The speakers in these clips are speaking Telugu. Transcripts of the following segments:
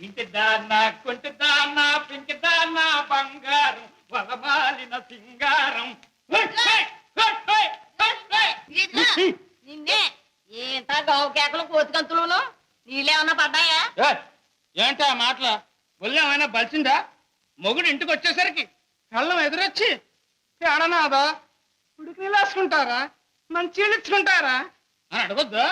ఇంటి దాన్న కొంటి దాన్న పింకి దాన్న బంగారం వలమాలిన సింగారం నిన్నే ఏంట గావు కేకలు కోతికంతులును నీళ్ళేమన్నా పడ్డాయా? ఏంటి ఆ మాటల? ఒళ్ళేమైనా బలిసిందా? మొగుడు ఇంటికి వచ్చేసరికి కళ్ళం ఎదురొచ్చి ఏడనాదా ఉడికి నీళ్ళేసుకుంటారా మంచి ఇచ్చుకుంటారా? అని అడగొద్దా?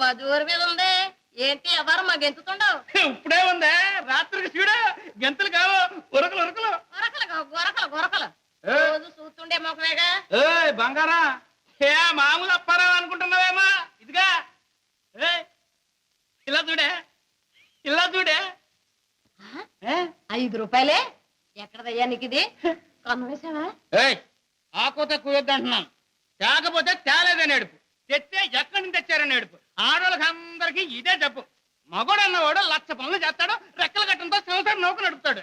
మధుర మీద ఉంది. ఏంటి ఎవరు మా గెంతుతుండవు ఇప్పుడే ఉందే. రాత్రికి చూడు గెంతులు కావు. ఉరకలు ఉరకలు గొరకలు గావు, గొరకలు గొరకలు ఏ? రోజు చూస్తుండే ముఖమేగా? ఏయ్ బంగారా? ఏ మామూలు అప్పారావు అనుకుంటున్నావేమా? ఇదిగా. ఏయ్ ఇలా చూడే. ఇలా చూడే. ఏ? ఐదు రూపాయలే? ఎక్కడదయ్యా నీకు ఇది కన్ను వేసావా? ఏయ్ ఆకోత కుయొద్దు అంటున్నాను తేకపోతే తేలేదని ఏడుపు తెస్తే ఎక్కడి నుంచి తెచ్చారని ఏడుపు ఆడవాళ్ళకి అందరికి ఇదే జబ్బు మగోడు అన్నవాడు లక్ష పనులు చేస్తాడు రెక్కల కట్టంతో సంవత్సరం నౌక నడుపుతాడు.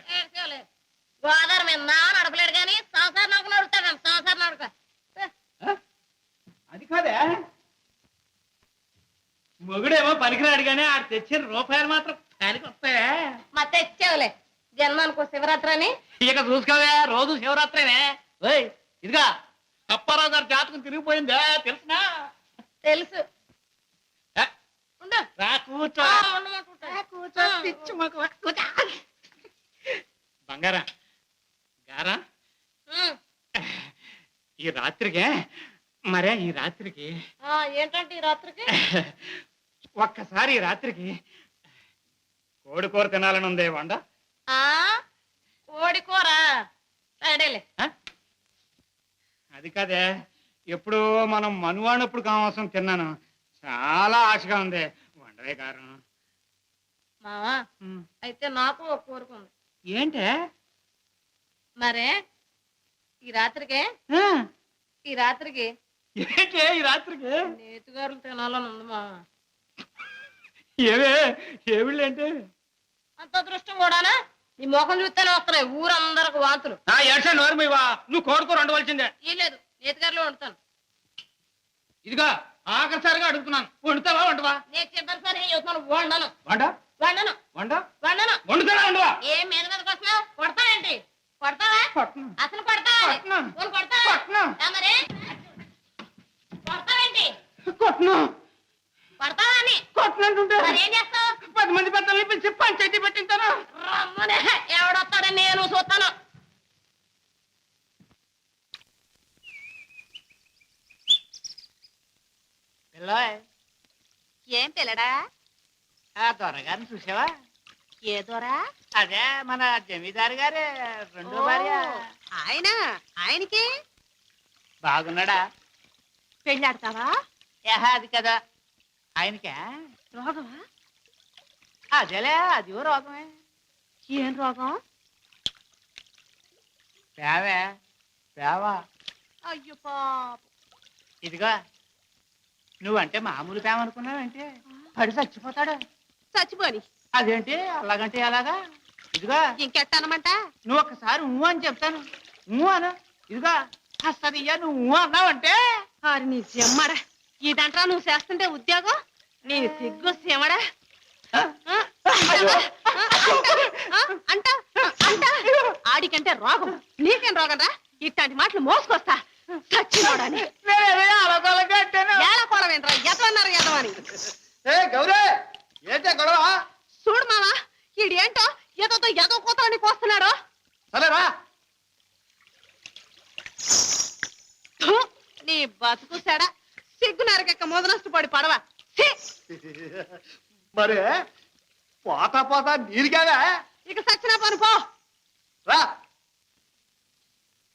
గోదావరి మీద నడపలేడు కానీ సంసారం నడుకు నడుపుతాడు సంసారం నడుక? అది కాదే? మొగుడేమో పనికిరాడు కానీ ఆడు తెచ్చిన రూపాయలు మాత్రం పనికి వస్తాయా? మా తెచ్చావులే. జన్మానికి శివరాత్రి అని ఇక చూసుకోవే రోజు శివరాత్రినే. ఓయ్ ఇదిగా అప్పారావు గారి జాతకం తిరిగిపోయిందా తెలుసునా? తెలుసు. రా కూర్చో. ఆ, ఉండమంటుంటా. కూర్చో. పిచ్చి మొక్కవా, కూర్చో. బంగారా. గారా. ఈ రాత్రికి మరే ఈ రాత్రికి. ఏంటంటే ఈ రాత్రికి? ఒక్కసారి ఈ రాత్రికి కోడి కూర తినాలని ఉందే వండ? ఆ కోడి కూర? అది కాదే ఎప్పుడు మనం మనువాడినప్పుడు కావాల్సిన తిన్నాను. చాలా ఆశగా ఉంది. వండవే కారణం. మావా అయితే నాకు ఒక కోరిక ఉంది. ఏంటే? మరే ఈ రాత్రికి ఈ రాత్రికి ఏంటే ఈ రాత్రికి? నేతిగారులు తినాలని ఉంది మావా. ఏవే? ఏవిళ్ళు ఏంటి? అంత అదృష్టం కూడానా? నీ ముఖం చూస్తేనే వస్తున్నాయి ఊరందరికి వాంతులు. నోరు మీవా? నువ్వు కోరుకూర వండవలసిందే ఈ లేదు నేతిగారులు వండుతాను. ఇదిగా ఆఖరిసారిగా అడుగుతున్నాను. వండుతావా వండవా? నేను చివరిసారి చెబుతున్నాను వండను. వండ? వండను. వండ? వండను. వండుతావా వండవా? ఏ మీద మీదకి వస్తున్నావు కొడతావేంటి కొడతావా. అసలు కొడతావా? కొడతావా. ఏ మరి? కొడతావేంటి కొట్టను కొడతావా అని? కొట్టనంటుంటే మరి ఏం చేస్తావు? పది మంది పెద్దల్ని పిలిచి పంచాయతీ పెట్టింటాను? రమ్మనే. ఎవడొస్తాడని నేను చూస్తాను. ఏం పిల్లడా? ఆ దొరగారిని చూసావా? ఏ దొరా అదే మన జమీదారు గారి రెండో భార్య. ఆయన? ఆయనకి? బాగున్నాడా? పెళ్ళాడతావా? ఏహ అది కదా. ఆయనకే? రోగమా? అదేలే అది రోగమే. ఏం రోగం? పేవే పేవా. అయ్యో పాప. ఇదిగో నువ్వంటే మామూలు అనుకున్నావంటే పడి చచ్చిపోతాడు. చచ్చిపోని. అదేంటి? అలాగంటే అలాగా ఇదిగో. ఇంకెట్టనమంట నువ్వు ఒక్కసారి ఊ అని చెప్తాను. ఊ అను. ఇదిగో. అసలు నువ్వు ఊ అన్నావంటే. ఆరి నీ చెమ్మడా ఇదంట్రా నువ్వు చేస్తుంటే ఉద్యోగం? నీ సిగ్గు చెమడా. అంట అంట ఆడికంటే రోగం. నీకేం రోగం రా ఇట్లాంటి మాటలు మోసుకొస్తా. చచ్చినోడని అంటాను. ఏలకోవడమేంట్రా ఎదవన్నారు ఎదవని. ఏ గౌరీ ఏంటే గొడవ? చూడు మావా ఈడేంటో ఏదో ఏదో కూతురని కోస్తున్నాడు. సరేరా థు, నీ బతుకు సెడ. సిగ్గు నరకెక్క మోదనష్టపడి పడవ. ఛీ! మరి పోతా పోతా నీరుగావా. ఇక సచ్చినా పని పో. రా అయ్యో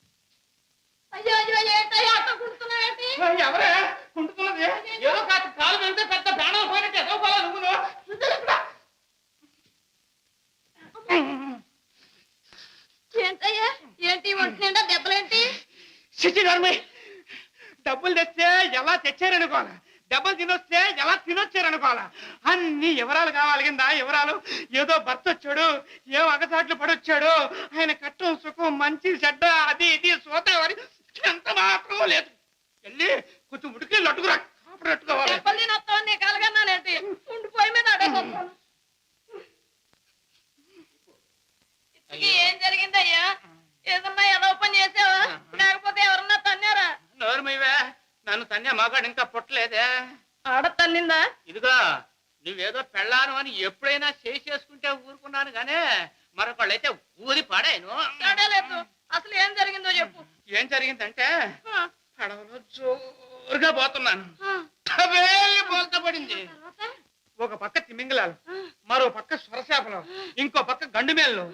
అయ్యో ఏంటయ్యా అట్ట కుడుతున్నావేంటి ఎవరే? కుంటున్నది? ఏదో కాదు కాలు వెళ్తే పెద్ద ప్రాణాలు పోయినట్టు ఏదో పోలా నువ్వు ఏంటయ్యా? ఏంటి? ఒంటి నిండా దెబ్బలేంటి? శిశి ధర్మి డబ్బులు తెస్తే ఎలా తెచ్చారనుకోవాలా? డబ్బులు తినొస్తే ఎలా తినొచ్చారనుకోవాలా? అన్ని వివరాలు కావాలి కింద వివరాలు. ఏదో భర్త వచ్చాడు ఏం అగసాట్లు పడొచ్చాడు. ఆయన కట్టం సుఖం మంచి చెడ్డ అది ఇది సోతావరి. ఎంత మాత్రం లేదు. వెళ్ళి కొంచెం ఉడికి దెబ్బలు తినొస్తావు నీ కలగన్నానేంటి? మీద అడగొస్తాను ఏం జరిగిందయ్యా? ఏదన్నా ఎలా పని చేసావా? లేకపోతే ఎవరన్నా తన్నారా? నోరు మీవే నన్ను తన్నే మగాడు ఇంకా పుట్టలేదే. ఆడ తన్నిందా? ఇదిగో నువ్వేదో పెళ్ళాను అని ఎప్పుడైనా చేసి చేసుకుంటే ఊరుకున్నాను గానే మరొకళ్ళైతే ఊరి పాడాను అసలు ఏం జరిగిందో చెప్పు. ఏం జరిగిందంటే పడవలో జోరుగా పోతున్నాను. బోల్తా పడింది? ఒక పక్క తిమింగలాలు మరో పక్క స్వరశాపలు ఇంకో పక్క గండు మేళ్ళు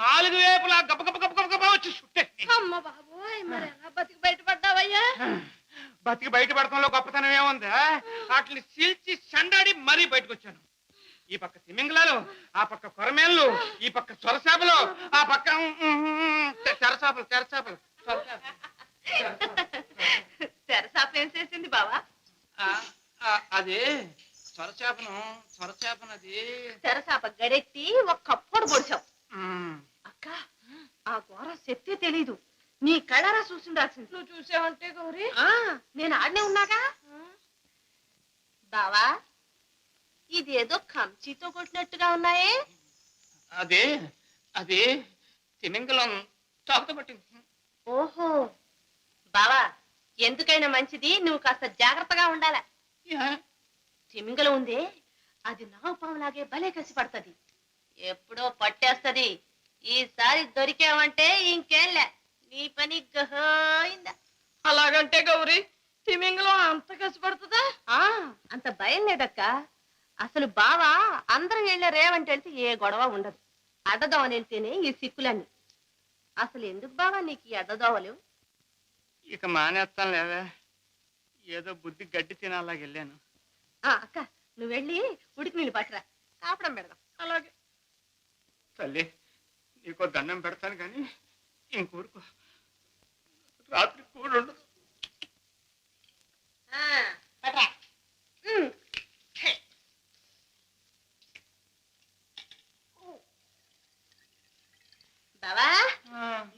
నాలుగు వేపులా గబ గబ గబ గబ వచ్చి చుట్టే బతికి బయటపడ్డావయ్యా? బతికి బయటపడటంలో గొప్పతనం ఏముంది? వాటిని చీల్చి సండాడి మరీ బయటకు వచ్చాను ఈ పక్క తిమింగలాలు ఆ పక్క కొరమేళ్ళు ఈ పక్క సొరసాపలు ఆ పక్క తెరసాపలు తెరసాపలు ఏం చేసింది బావా? అది సొరచేపను సొరచేపను అది. తెరసాప గడెత్తి ఒక్కప్పుడు పొడిచావు. మ్, అక్క ఆ ఘోర శక్తి తెలీదు. నీ కళ్ళరా చూసిండాల్సింది. నువ్వు చూసావంటే గౌరీ? నేను ఆడనే ఉన్నాగా? బావా ఇదేదో కంచితో కొట్టినట్టుగా ఉన్నాయే? అది అది తిమింగలం తాకుతూ పట్టింది. ఓహో. బావా ఎందుకైనా మంచిది నువ్వు కాస్త జాగ్రత్తగా ఉండాలా? తిమింగలం ఉందే అది నావు పాములాగే భలే కసి పడుతుంది. ఎప్పుడో పట్టేస్తది. ఈసారి దొరికావంటే ఇంకేంలే నీ పని గహోయిందా అలాగంటే గౌరీ తిమింగలం అంత కసిపడుతుందా అంత భయం లేదక్క. అసలు బావా అందరం వెళ్ళే రేవంటి వెళ్తే ఏ గొడవ ఉండదు. అడ్డదోవని వెళ్తేనే ఈ సిక్కులన్నీ. అసలు ఎందుకు బావా నీకు ఈ అడ్డదోవలు? ఇక మానేస్తాను లేవే. ఏదో బుద్ధి గడ్డి తినాలాగా వెళ్ళాను. ఆ, అక్క నువ్వు వెళ్ళి ఉడికి నీళ్ళు పట్టురా. కాపడం పెడదాం. అలాగే. తల్లి నీకో దండం పెడతాను కానీ ఇంకూరుకో రాత్రి కూడు ఉండదు. పట్రా. ఉమ్. బావా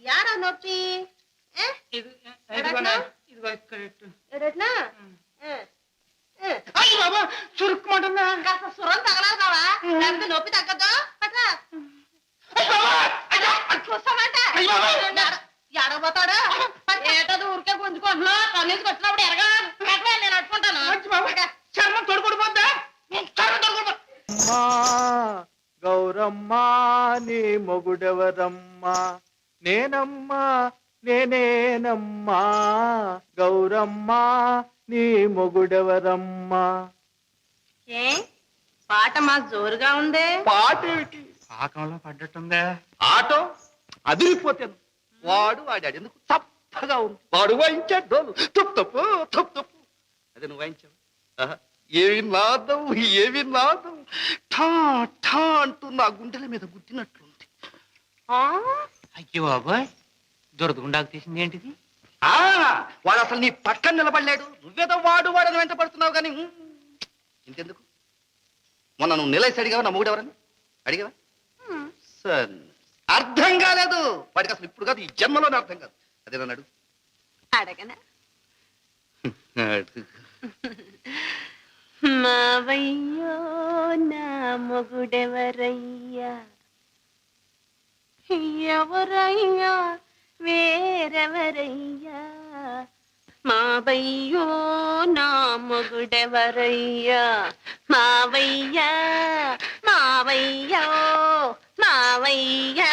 యారా నొప్పి ఏ? ఇది ఇదిగోనే, ఇదిగో ఇక్కడ ఇట్టు. ఎడట్నా? అయ్య బాబా చురుక్కుమంటుందా? కాస్త సురం తగలాలి బావా. లేకపోతే నొప్పి తగ్గదు పట్రా. అయ్య బాబా! అయ్యో! చూస్తామంట! ఎడబోతాడు ఏటది ఊరికే గుంజుకుంటున్నా కన్నీసి వచ్చినప్పుడు ఎరగా. నేను అట్టుకుంటాను! చర్మం చర్మం గౌరమ్మా నీ మొగుడెవరమ్మా? నేనమ్మా నేనేనమ్మా గౌరమ్మా నీ మొగుడెవరమ్మా? ఏ? పాట మా జోరుగా ఉందే? పాటేమిటి పాకంలో పడ్డట్టుందే. ఆటో అదిరిపోతాను వాడు వాడాడు. ఎందుకు? తప్పగా ఉంది. వాడు వాయించాడు డోలు తప్పు తప్పు తప్పు. తప్పు అదే నువ్వు వాయించావు. ఆహా, ఏమి నాదం ఏమి నాదం. ఠా ఠా అంటూ నా గుండెల మీద గుద్దినట్లుంది. ఆ? అయ్యో బాబాయ్. దొరదగుండాకు తీసింది ఏంటిది? ఆ వాడు అసలు నీ పక్కన నిలబడలేడు. నువ్వేదో వాడు వాడని వెంట పడుతున్నావు కానీ ఉమ్, ఇంతెందుకు? మొన్న నువ్వు నిలేసి అడిగావా? నా మూడెవరని అడిగావా? సరే అర్థం కాలేదు. వాడికి అసలు ఇప్పుడు కాదు ఈ జన్మలోనే అర్థం కాదు. అదే నన్ను అడుగు. అడగనా? అడుగు. మావయ్యో నా మొగుడెవరయ్యా? ఎవరయ్యా? వేరెవరయ్యా? మావయ్యో నా మొగుడెవరయ్యా? మావయ్యా మావయ్యో మావయ్యా.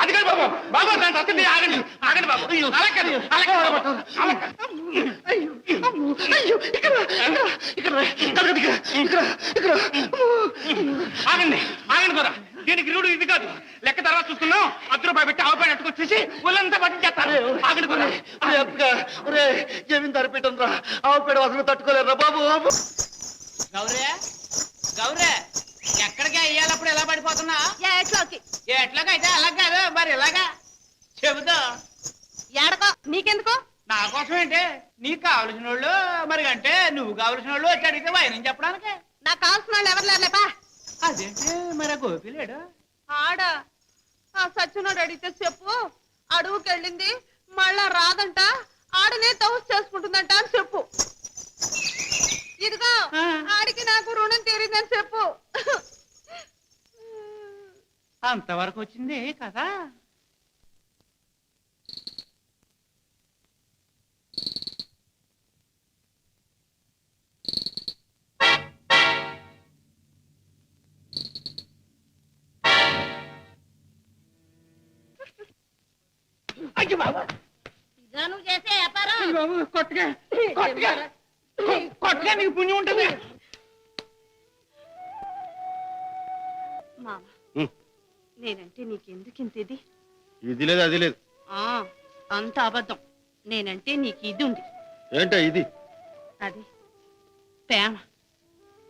అది కాదు బాబు. బాబు ఆగండి. ఆగండి బాబు. అలా కాదు అలా కాదు బాబు. అలా కాదు. అయ్యో, అమ్మో, అయ్యో, ఇక్కడ ఇక్కడ ఇక్కడ ఇక్కడ, ఇక్కడ. ఆగండి ఆగండి కదా దీనికి రూడు ఇది కాదు. లెక్క తర్వాత చూసుకున్నాం అర్ధ రూపాయి పెట్టి ఆవు పైన వచ్చేసి ఒళ్ళంతా పట్టించేస్తారు. ఆగండి కూడా. ఒరే జమీందారు పెట్టం రా. ఆవు పేడ వాసన తట్టుకోలేరు బాబు బాబు. గౌరే గౌరే ఎక్కడికి అయ్యాలప్పుడు ఎలా పడిపోతున్నా? ఎట్లోకి? ఎట్లాగైతే అలా కాదు మరి ఎలాగా? చెబుతా. ఏడకో నీకెందుకో నా కోసం ఏంటి? నీకు కావలసిన వాళ్ళు మరి అంటే నువ్వు కావలసిన వాళ్ళు వచ్చి అడిగితే వైనం చెప్పడానికి? నాకు కావాల్సిన వాళ్ళు ఎవరు లేరులేపా అదేంటి? మరి ఆ గోపి లేడు? ఆడ? ఆ సచ్చినోడు అడిగితే చెప్పు. అడవుకెళ్ళింది మళ్ళా రాదంట ఆడనే తౌస్ చేసుకుంటుందంట అని చెప్పు. ఇదిగో ఆ. ఆడికి నాకు రుణం తీరిందని చెప్పు. అంతవరకు వచ్చింది కదా? ఇదా నువ్వు చేసే వ్యాపారం. అయ్యో బాబు కొట్టగా కొట్టగా కొట్టగా నీకు పుణ్యం ఉంటుంది. మామ ఉమ్. నేనంటే నీకెందుకు ఇంత ఇది? ఇది లేదు అది లేదు. ఆ, అంత అబద్ధం. నేనంటే నీకు ఇది ఉంది. ఏంటో ఇది? అది ప్రేమ.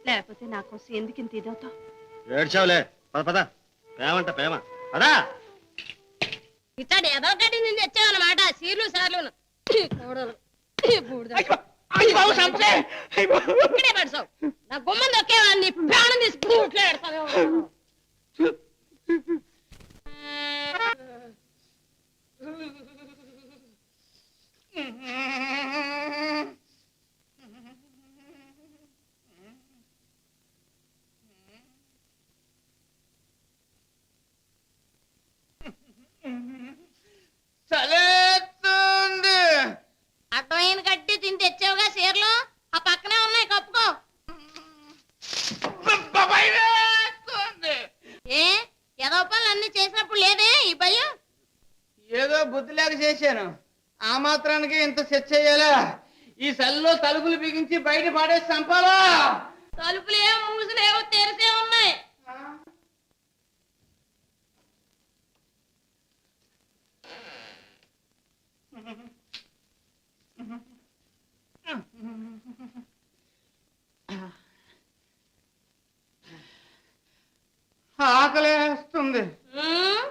లేకపోతే నా కోసం ఎందుకు ఇంత ఇదవుతావు? ఏడ్చావులే. పద పద. ప్రేమంట ప్రేమ. పదా. ఇతడు ఏదో ఒకటి నేను తెచ్చావన్నమాట సీర్లు సార్లు కూడలు ఇక్కడే పడసావు నా గుమ్మం దొక్కేవాడిని ప్రాణం ఇట్లా ఎడతావేమో. చలేస్తుంది అడ్డమైన కట్టి తిని తెచ్చావుగా చీరలు ఆ పక్కనే ఉన్నాయి కప్పుకో భయం వేస్తుంది. ఏ ఏదో పనులు అన్ని చేసినప్పుడు లేదే ఈ భయం ఏదో బుద్ధి లేక చేశాను. ఆ మాత్రానికి ఇంత సెట్ చేయాలా ఈ సెల్లో తలుపులు బిగించి బయట పాడేసి చంపాలా? తలుపులు మూసులేవో తెరిసే ఉన్నాయి ఆకలేస్తుంది ఉమ్,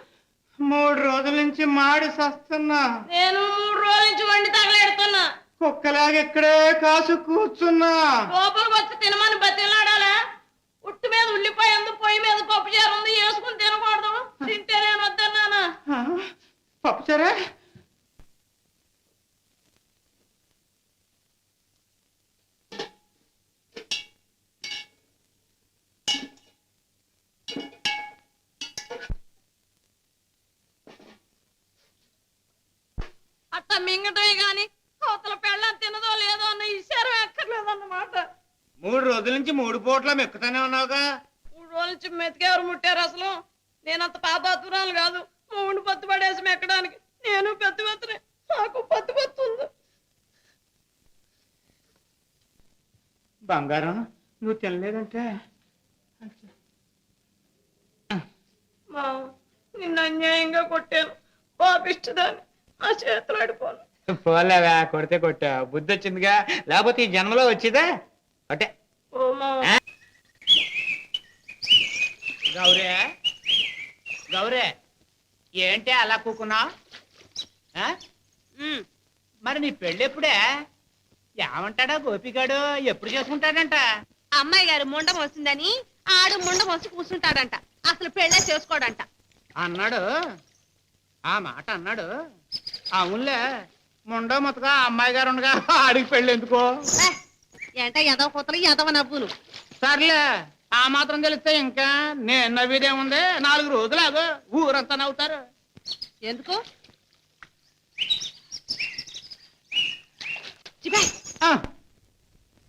మూడు రోజుల నుంచి మాడి సస్తున్నా నేను మూడు రోజుల నుంచి వండి తగలెడుతున్నా. కుక్కలాగా ఇక్కడే కాసు కూర్చున్నా. లోపలికి వచ్చి తినమని బతిలాడాలా? ఉట్టు మీద ఉల్లిపాయ ఉంది పొయ్యి మీద పప్పు చారు ఉంది వేసుకుని తినకూడదు. తింటే నేను వద్దన్నానా ఆ, పప్పుచారా మింగటమే గాని అవతల పెళ్ళం తినదో లేదో అన్న ఇశారం ఎక్కర్లేదన్నమాట. మూడు రోజుల నుంచి మూడు పూట్ల మెక్కుతానే ఉన్నావుగా. మూడు రోజుల నుంచి మెతికెవరు ముట్టారు అసలు? నేనంత పాపాతురాలు కాదు. మూడు పత్తు పడేసి మెక్కడానికి నేను పెద్ద పెత్తనే. నాకు పత్తు పత్తు ఉంది. బంగారం నువ్వు తినలేదంటే? మా నిన్ను అన్యాయంగా కొట్టాను. పాపిష్టదాన్ని నా చేతులు ఆడిపోను. పోలేవా? కొడితే కొట్టా. బుద్ధి వచ్చిందిగా? లేకపోతే ఈ జన్మలో వచ్చిందా? మా గౌరే? గౌరే ఏంటి అలా కూకున్నా మరి నీ పెళ్ళి ఎప్పుడే? ఏమంటాడా గోపిగాడు? ఎప్పుడు చేసుకుంటాడంట? అమ్మాయి గారు ముండం వస్తుందని ఆడు ముండం వచ్చి కూర్చుంటాడంట అసలు పెళ్ళే చేసుకోడంట. అన్నాడు. ఆ మాట అన్నాడు. అవునులే. ముండో మొత్తగా అమ్మాయి గారు ఉండగా ఆడికి పెళ్ళి ఎందుకో? ఏంట ఎదవ కూతలు ఎదవ నవ్వులు? సర్లే ఆ మాత్రం తెలిస్తే ఇంకా నేను నవ్వేదేముంది? నాలుగు రోజులు ఆగు ఊరంతా నవ్వుతారు. ఎందుకు? ఆ,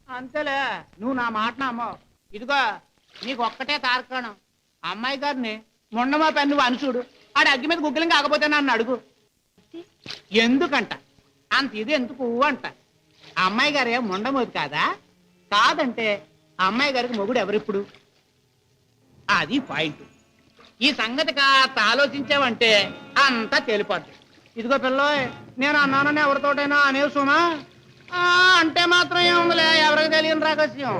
అంతేలే నువ్వు నా మాట నమ్మవు. ఇదిగో నీకు ఒక్కటే తారకాణం. అమ్మాయి గారిని మొండమా పెన్ను అనుచుడు ఆడ అగ్గి మీద గుగ్గిలం కాకపోతే నన్ను అడుగు. ఎందుకంట? అంత ఇది ఎందుకు అంట? అమ్మాయి గారే మొండమోది కాదా? కాదంటే అమ్మాయి గారికి మొగుడు ఎవరిప్పుడు? అది పాయింట్. ఈ సంగతి కాస్త ఆలోచించావంటే అంతా తేలిపోద్ది. ఇదిగో పిల్ల నేను అన్నానని ఎవరితోటైనా అనేసుమా ఆ, అంటే మాత్రం ఏముందిలే ఎవరికి తెలియని రహస్యం.